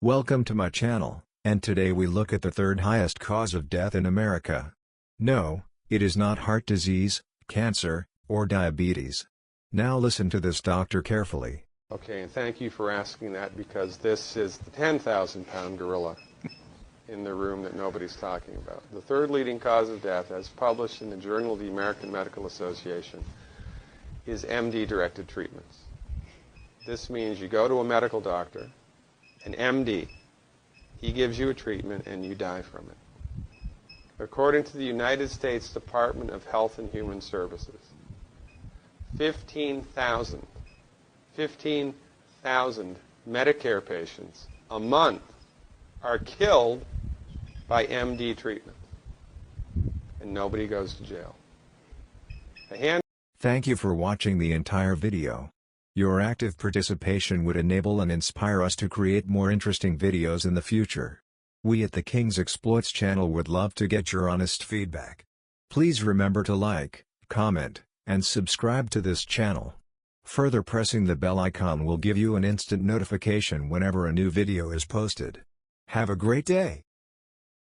Welcome to my channel, and today we look at the third highest cause of death in America. No, it is not heart disease, cancer, or diabetes. Now listen to this doctor carefully. Okay, and thank you for asking that because this is the 10,000 pound gorilla in the room that nobody's talking about. The third leading cause of death, as published in the Journal of the American Medical Association, is MD directed treatments. This means you go to a medical doctor, an MD, he gives you a treatment and you die from it. According to the United States Department of Health and Human Services, 15,000 15,000 Medicare patients a month are killed by MD treatment. And nobody goes to jail. Thank you for watching the entire video. Your active participation would enable and inspire us to create more interesting videos in the future. We at the King's Exploits channel would love to get your honest feedback. Please remember to like, comment, and subscribe to this channel. Further pressing the bell icon will give you an instant notification whenever a new video is posted. Have a great day!